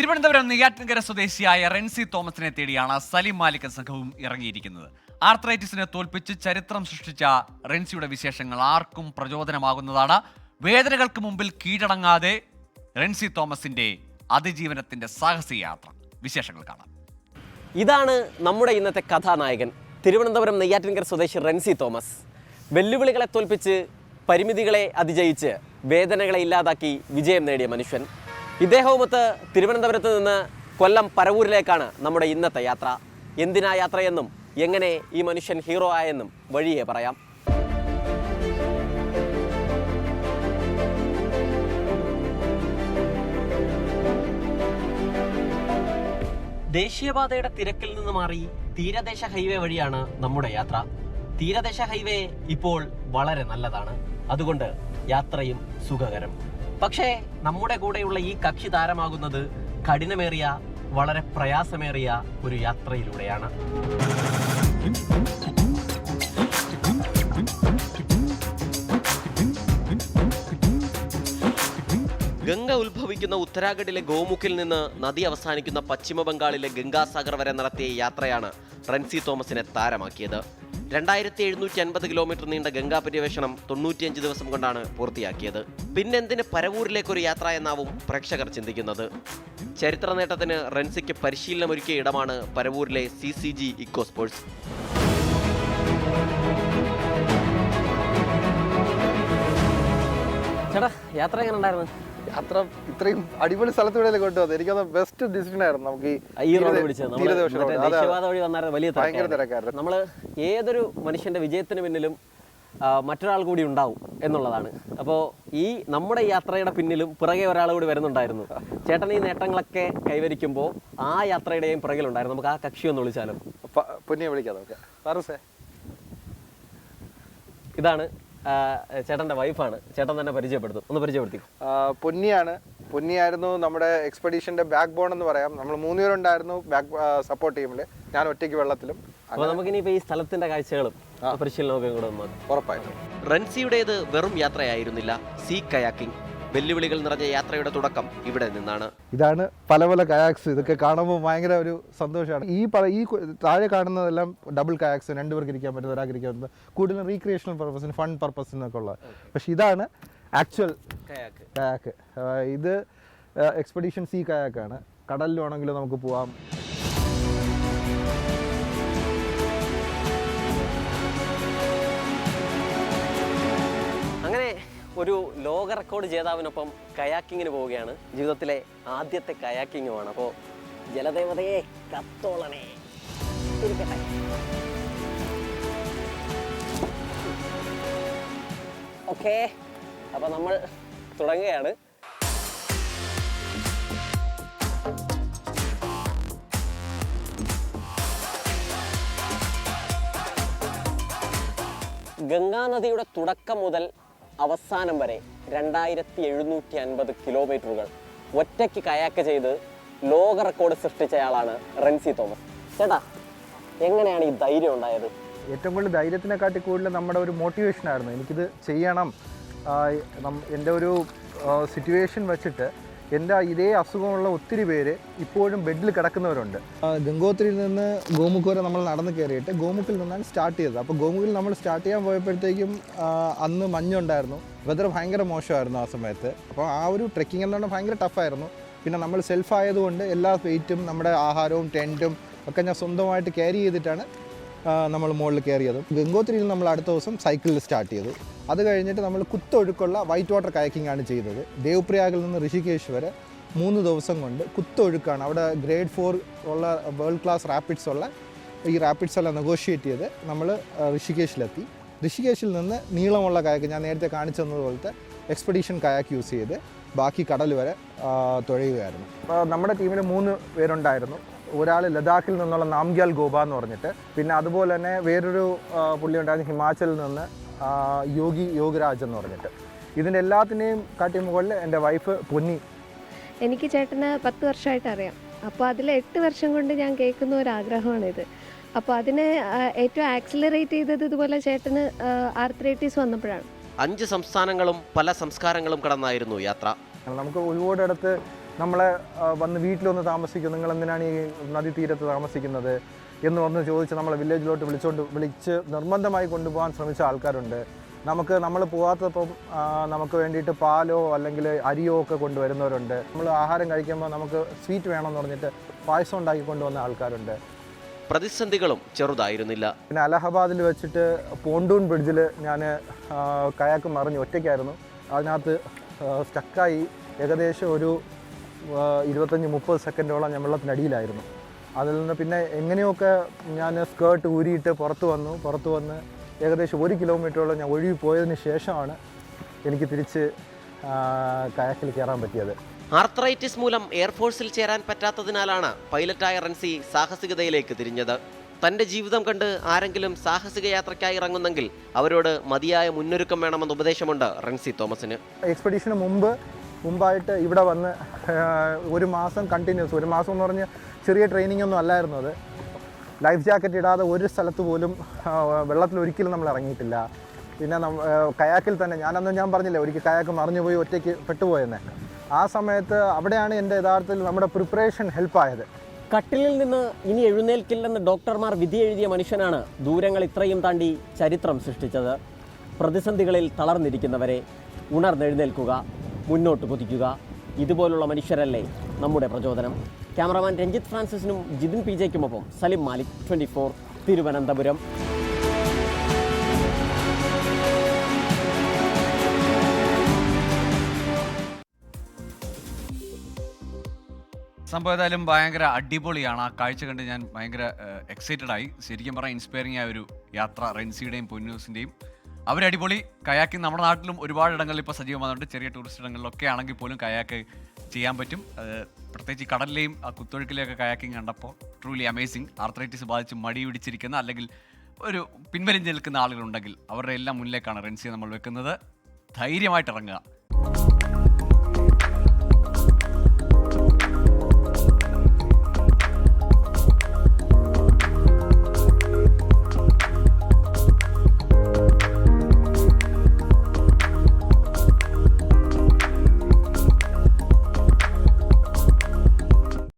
തിരുവനന്തപുരം നെയ്യാറ്റിൻകര സ്വദേശിയായ റെൻസി തോമസിനെ തേടിയാണ് സലിം മാലിക് സംഘവും ഇറങ്ങിയിരിക്കുന്നത്. ആർത്രൈറ്റിസിനെ തോൽപ്പിച്ച് ചരിത്രം സൃഷ്ടിച്ച റെൻസിയുടെ വിശേഷങ്ങൾ ആർക്കും പ്രചോദനമാകുന്നതാണ്. വേദനകൾക്ക് മുമ്പിൽ കീഴടങ്ങാതെ റെൻസി തോമസിന്റെ അതിജീവനത്തിന്റെ സാഹസികയാത്ര. വിശേഷങ്ങൾ കാണാം. ഇതാണ് നമ്മുടെ ഇന്നത്തെ കഥാനായകൻ തിരുവനന്തപുരം നെയ്യാറ്റിൻകര സ്വദേശി റെൻസി തോമസ്. വെല്ലുവിളികളെ തോൽപ്പിച്ച് പരിമിതികളെ അതിജയിച്ച് വേദനകളെ ഇല്ലാതാക്കി വിജയം നേടിയ മനുഷ്യൻ ഇദ്ദേഹവുമൊത്ത് തിരുവനന്തപുരത്ത് നിന്ന് കൊല്ലം പരവൂരിലേക്കാണ് നമ്മുടെ ഇന്നത്തെ യാത്ര. എന്തിനാ യാത്രയെന്നും എങ്ങനെ ഈ മനുഷ്യൻ ഹീറോ ആയെന്നും വഴിയേ പറയാം. ദേശീയപാതയുടെ തിരക്കിൽ നിന്ന് മാറി തീരദേശ ഹൈവേ വഴിയാണ് നമ്മുടെ യാത്ര. തീരദേശ ഹൈവേ ഇപ്പോൾ വളരെ നല്ലതാണ്. അതുകൊണ്ട് യാത്രയും സുഖകരം. പക്ഷേ നമ്മുടെ കൂടെയുള്ള ഈ കക്ഷി താരമാകുന്നത് കഠിനമേറിയ വളരെ പ്രയാസമേറിയ ഒരു യാത്രയിലൂടെയാണ്. ഗംഗ ഉത്ഭവിക്കുന്ന ഉത്തരാഖണ്ഡിലെ ഗോമുഖിൽ നിന്ന് നദി അവസാനിക്കുന്ന പശ്ചിമ ബംഗാളിലെ ഗംഗാസാഗർ വരെ നടത്തിയ യാത്രയാണ് റൺസി തോമസിനെ താരമാക്കിയത്. രണ്ടായിരത്തി എഴുന്നൂറ്റി അൻപത് കിലോമീറ്റർ നീണ്ട ഗംഗാ പര്യവേഷണം തൊണ്ണൂറ്റിയഞ്ച് ദിവസം കൊണ്ടാണ് പൂർത്തിയാക്കിയത്. പിന്നെന്തിന് പരവൂരിലേക്കൊരു യാത്ര എന്നാവും പ്രേക്ഷകർ ചിന്തിക്കുന്നത്. ചരിത്ര നേട്ടത്തിന് റൺസിക്ക് പരിശീലനമൊരുക്കിയ ഇടമാണ് പരവൂരിലെ C C G eco sports. ചേട്ടാ യാത്ര എങ്ങനെ ഉണ്ടായിരുന്നു? യാത്ര ഇത്രയും അടിപൊളി സ്ഥലത്തൂടെ കൊണ്ടുവന്നത്? എനിക്കത് ബെസ്റ്റ് ഡിസിഷൻ ആയിരുന്നു നമുക്ക് ഈ റോഡ് പിടിച്ചത്. വഴി വന്നായിരുന്നു വലിയ ഭയങ്കര തിരക്കായിരുന്നു. തിരക്കായിരുന്നു നമ്മൾ ഏതൊരു മനുഷ്യന്റെ വിജയത്തിന് പിന്നിലും മറ്റൊരാൾ കൂടി ഉണ്ടാവും എന്നുള്ളതാണ്. അപ്പോൾ ഈ നമ്മുടെ യാത്രയുടെ പിന്നിലും പിറകെ ഒരാൾ കൂടി വരുന്നുണ്ടായിരുന്നു. ചേട്ടൻ ഈ നേട്ടങ്ങളൊക്കെ കൈവരിക്കുമ്പോൾ ആ യാത്രയുടെയും പിറകിലുണ്ടായിരുന്നു. നമുക്ക് ആ കക്ഷി ഒന്ന് വിളിച്ചാലും? പൊന്നിയെ വിളിക്കാം നമുക്ക്. ഇതാണ് ആ, ചേട്ടന്റെ വൈഫാണ്. ചേട്ടൻ തന്നെ പരിചയപ്പെടുത്തും. ഒന്ന് പരിചയപ്പെടുത്തി പൊന്നിയാണ്. പൊന്നിയായിരുന്നു നമ്മുടെ എക്സ്പെഡീഷന്റെ ബാക്ക് ബോൺ എന്ന് പറയാം. നമ്മൾ മൂന്നുപേരുണ്ടായിരുന്നു ബാക്ക് സപ്പോർട്ട് ടീമിൽ ഞാൻ ഒറ്റയ്ക്ക് വെള്ളത്തിലും. അപ്പോൾ നമുക്കിനിപ്പോൾ ഈ സ്ഥലത്തിന്റെ കാഴ്ചകളും പരിശീലനമൊക്കെ കൂടെ ഉറപ്പായിട്ടും. റൺസിയുടേത് വെറും യാത്രയായിരുന്നില്ല. See kayaking. വെല്ലുവിളികൾ നിറഞ്ഞ യാത്രയുടെ തുടക്കം ഇവിടെ നിന്നാണ്. ഇതാണ് പല പല കയാക്സ്. ഇതൊക്കെ കാണുമ്പോൾ ഭയങ്കര ഒരു സന്തോഷമാണ്. ഈ ഈ താഴെ കാണുന്നതെല്ലാം ഡബിൾ കയാക്സ് രണ്ടുപേർക്ക് ഇരിക്കാൻ പറ്റുന്ന ഒരാൾക്ക് ഇരിക്കാൻ പറ്റുന്ന കൂടുതലും റീക്രിയേഷണൽ പർപ്പസിന് ഫൺ പർപ്പസിനൊക്കെ ഉള്ളത്. പക്ഷെ ഇതാണ് ആക്ച്വൽ കയാക്ക്. ഇത് എക്സ്പെഡീഷൻ സീ കയാക്കാണ്. കടലിലാണെങ്കിലും നമുക്ക് പോവാം. ഒരു ലോക റെക്കോർഡ് ജേതാവിനൊപ്പം കയാക്കിങ്ങിന് പോവുകയാണ്. ജീവിതത്തിലെ ആദ്യത്തെ കയാക്കിങ്ങുമാണ്. അപ്പോൾ ജലദേവതയെ കത്തോളണേ. ഓക്കേ. അപ്പോൾ നമ്മൾ തുടങ്ങുകയാണ്. ഗംഗാനദിയുടെ തുടക്കം മുതൽ അവസാനം വരെ രണ്ടായിരത്തി എഴുന്നൂറ്റി അൻപത് കിലോമീറ്ററുകൾ ഒറ്റയ്ക്ക് കയാക്ക് ചെയ്ത് ലോക റെക്കോർഡ് സൃഷ്ടിച്ചയാളാണ് റെൻസി തോമസ്. ചേട്ടാ എങ്ങനെയാണ് ഈ ധൈര്യം ഉണ്ടായത്? ഏറ്റവും കൂടുതൽ ധൈര്യത്തിനെക്കാട്ടി കൂടുതൽ നമ്മുടെ ഒരു മോട്ടിവേഷൻ ആയിരുന്നു. എനിക്കിത് ചെയ്യണം. എന്റെ ഒരു സിറ്റുവേഷൻ വെച്ചിട്ട് എന്റെ ഇതേ അസുഖമുള്ള ഒത്തിരി പേര് ഇപ്പോഴും ബെഡിൽ കിടക്കുന്നവരുണ്ട്. ഗംഗോത്രിയിൽ നിന്ന് ഗോമുഖ് വരെ നമ്മൾ നടന്ന് കയറിയിട്ട് ഗോമുഖിൽ നിന്നാണ് സ്റ്റാർട്ട് ചെയ്തത്. അപ്പോൾ ഗോമുഖിൽ നമ്മൾ സ്റ്റാർട്ട് ചെയ്യാൻ പോയപ്പോഴത്തേക്കും അന്ന് മഞ്ഞുണ്ടായിരുന്നു വെതർ ഭയങ്കര മോശമായിരുന്നു ആ സമയത്ത്. അപ്പോൾ ആ ഒരു ട്രെക്കിംഗ് എന്ന് പറഞ്ഞാൽ ഭയങ്കര ടഫായിരുന്നു പിന്നെ നമ്മൾ സെൽഫ് ആയതുകൊണ്ട് എല്ലാ വെയിറ്റും നമ്മുടെ ആഹാരവും ടെന്റും ഒക്കെ ഞാൻ സ്വന്തമായിട്ട് ക്യാരി ചെയ്തിട്ടാണ് നമ്മൾ മുകളിൽ കയറിയത്. ഗംഗോത്രിയിൽ നമ്മൾ അടുത്ത ദിവസം സൈക്കിളിൽ സ്റ്റാർട്ട് ചെയ്തു. അത് കഴിഞ്ഞിട്ട് നമ്മൾ കുത്തൊഴുക്കുള്ള വൈറ്റ് വാട്ടർ കയക്കിംഗ് ആണ് ചെയ്തത്. ദേവപ്രയാഗിൽ നിന്ന് ഋഷികേശ് വരെ മൂന്ന് ദിവസം കൊണ്ട് കുത്തൊഴുക്കാണ്. അവിടെ ഗ്രേഡ് ഫോർ ഉള്ള വേൾഡ് ക്ലാസ് റാപ്പിഡ്സ് ഉള്ള ഈ റാപ്പിഡ്സ് എല്ലാം നെഗോഷിയേറ്റ് ചെയ്ത് നമ്മൾ ഋഷികേശിലെത്തി. ഋഷികേശിൽ നിന്ന് നീളമുള്ള കയക്ക് ഞാൻ നേരത്തെ കാണിച്ചു തന്നതുപോലത്തെ എക്സ്പെഡീഷൻ കയാക്ക് യൂസ് ചെയ്ത് ബാക്കി കടൽ വരെ തുഴയുകയായിരുന്നു. നമ്മുടെ ടീമിൽ മൂന്ന് പേരുണ്ടായിരുന്നു. ഒരാൾ ലഡാക്കിൽ നിന്നുള്ള നാംഗ്യാൽ ഗോപ എന്ന് പറഞ്ഞിട്ട്. പിന്നെ അതുപോലെ തന്നെ വേറൊരു പുള്ളി ഉണ്ടായിരുന്നു ഹിമാചലിൽ നിന്ന് യോഗി യോഗരാജ് എന്ന് പറഞ്ഞിട്ട്. ഇതിന്റെ എല്ലാത്തിനെയും കാട്ടി മുകളിൽ എന്റെ വൈഫ് പൊന്നി. എനിക്ക് ചേട്ടന് പത്ത് വർഷമായിട്ട് അറിയാം. അപ്പോൾ അതിൽ എട്ട് വർഷം കൊണ്ട് ഞാൻ കേൾക്കുന്ന ഒരു ആഗ്രഹമാണിത്. അപ്പോൾ അതിനെ ഏറ്റവും ആക്സിലറേറ്റ് ചെയ്തത് ഇതുപോലെ ചേട്ടന് ആർത്രൈറ്റിസ് വന്നപ്പോഴാണ്. അഞ്ച് സംസ്ഥാനങ്ങളും പല സംസ്കാരങ്ങളും കടന്നായിരുന്നു യാത്ര. നമുക്ക് ഒരുപാടിടത്ത് നമ്മളെ വന്ന് വീട്ടിലൊന്ന് താമസിക്കും. നിങ്ങൾ എന്തിനാണ് ഈ നദീതീരത്ത് താമസിക്കുന്നത്? എന്ന് വന്ന് ചോദിച്ച് നമ്മളെ വില്ലേജിലോട്ട് വിളിച്ചുകൊണ്ട് വിളിച്ച് നിർബന്ധമായി കൊണ്ടുപോകാൻ ശ്രമിച്ച ആൾക്കാരുണ്ട്. നമുക്ക് നമ്മൾ പോകാത്തപ്പം നമുക്ക് വേണ്ടിയിട്ട് പാലോ അല്ലെങ്കിൽ അരിയോ ഒക്കെ കൊണ്ടുവരുന്നവരുണ്ട്. നമ്മൾ ആഹാരം കഴിക്കുമ്പോൾ നമുക്ക് സ്വീറ്റ് വേണമെന്ന് പറഞ്ഞിട്ട് പായസം ഉണ്ടാക്കി കൊണ്ടുവന്ന ആൾക്കാരുണ്ട്. പ്രതിസന്ധികളും ചെറുതായിരുന്നില്ല. പിന്നെ അലഹബാദിൽ വെച്ചിട്ട് പോണ്ടൂൺ ബ്രിഡ്ജിൽ ഞാൻ കയാക്ക് മറിഞ്ഞ് ഒറ്റയ്ക്കായിരുന്നു. അതിനകത്ത് സ്റ്റക്കായി ഏകദേശം ഒരു ഇരുപത്തഞ്ച് മുപ്പത് സെക്കൻഡോളം ഞാൻ വെള്ളത്തിനടിയിലായിരുന്നു. അതിൽ നിന്ന് പിന്നെ എങ്ങനെയൊക്കെ ഞാൻ സ്കേർട്ട് ഊരിയിട്ട് പുറത്ത് വന്നു പുറത്ത് വന്ന് ഏകദേശം ഒരു കിലോമീറ്ററോളം ഞാൻ ഒഴുകി പോയതിന് ശേഷമാണ് എനിക്ക് തിരിച്ച് കയാക്കിൽ കയറാൻ പറ്റിയത്. ആർത്രൈറ്റിസ് മൂലം എയർഫോഴ്സിൽ ചേരാൻ പറ്റാത്തതിനാലാണ് പൈലറ്റായ റൺസി സാഹസികതയിലേക്ക് തിരിഞ്ഞത്. തന്റെ ജീവിതം കണ്ട് ആരെങ്കിലും സാഹസിക യാത്രയ്ക്കായി ഇറങ്ങുന്നെങ്കിൽ അവരോട് മതിയായ മുന്നൊരുക്കം വേണമെന്ന ഉപദേശമുണ്ട് റൺസി തോമസിന്. എക്സ്പെഡീഷന് മുമ്പ് മുമ്പായിട്ട് ഇവിടെ വന്ന് ഒരു മാസം കണ്ടിന്യൂസ് ഒരു മാസം എന്ന് പറഞ്ഞ് ചെറിയ ട്രെയിനിങ് ഒന്നും അല്ലായിരുന്നു അത്. ലൈഫ് ജാക്കറ്റ് ഇടാതെ ഒരു സ്ഥലത്ത് പോലും വെള്ളത്തിൽ ഒരിക്കലും നമ്മൾ ഇറങ്ങിയിട്ടില്ല. പിന്നെ കയാക്കിൽ തന്നെ ഞാനന്ന് ഞാൻ പറഞ്ഞില്ലേ ഒരിക്കൽ കയാക്ക് മറിഞ്ഞു പോയി ഒറ്റയ്ക്ക് പെട്ടുപോയെന്ന്. ആ സമയത്ത് അവിടെയാണ് എന്റെ യഥാർത്ഥത്തിൽ നമ്മുടെ പ്രിപ്പറേഷൻ ഹെൽപ്പായത് കട്ടിലിൽ നിന്ന് ഇനി എഴുന്നേൽക്കില്ലെന്ന് ഡോക്ടർമാർ വിധി എഴുതിയ മനുഷ്യനാണ് ദൂരങ്ങൾ ഇത്രയും താണ്ടി ചരിത്രം സൃഷ്ടിച്ചത്. പ്രതിസന്ധികളിൽ തളർന്നിരിക്കുന്നവരെ ഉണർന്നെഴുന്നേൽക്കുക. മുന്നോട്ട് കുതിക്കുക. ഇതുപോലുള്ള മനുഷ്യരല്ലേ നമ്മുടെ പ്രചോദനം. ക്യാമറമാൻ രഞ്ജിത്ത് ഫ്രാൻസിസിനും ജിതിൻ പി ജെക്കുമൊപ്പം സലിം മാലിക് ട്വന്റി ഫോർ തിരുവനന്തപുരം. സംഭവം ഏതായാലും ഭയങ്കര അടിപൊളിയാണ്. ആ കാഴ്ച കണ്ട് ഞാൻ ഭയങ്കര എക്സൈറ്റഡ് ആയി. ശരിക്കും പറഞ്ഞാൽ ഇൻസ്പയറിംഗ് ആയ ഒരു യാത്ര റെൻസിയുടെയും പൊന്നൂസിന്റെയും അവരടിപൊളി കയാക്കിംഗ് നമ്മുടെ നാട്ടിലും ഒരുപാട് ഇടങ്ങളിൽ ഇപ്പോൾ സജീവമാകുന്നുണ്ട് ചെറിയ ടൂറിസ്റ്റ് ഇടങ്ങളിലൊക്കെ ആണെങ്കിൽ പോലും കയാക്ക് ചെയ്യാൻ പറ്റും. പ്രത്യേകിച്ച് കടലിലെയും കുത്തൊഴുക്കിലെയൊക്കെ കയാക്കിംഗ് കണ്ടപ്പോൾ ട്രൂലി അമേസിങ് ആർത്രൈറ്റിസ് ബാധിച്ച് മടി പിടിച്ചിരിക്കുന്ന അല്ലെങ്കിൽ ഒരു പിൻവലിഞ്ഞ് നിൽക്കുന്ന ആളുകളുണ്ടെങ്കിൽ അവരുടെ എല്ലാം മുന്നിലേക്കാണ് റെൻസിയെ നമ്മൾ വെക്കുന്നത്. ധൈര്യമായിട്ട് ഇറങ്ങുക.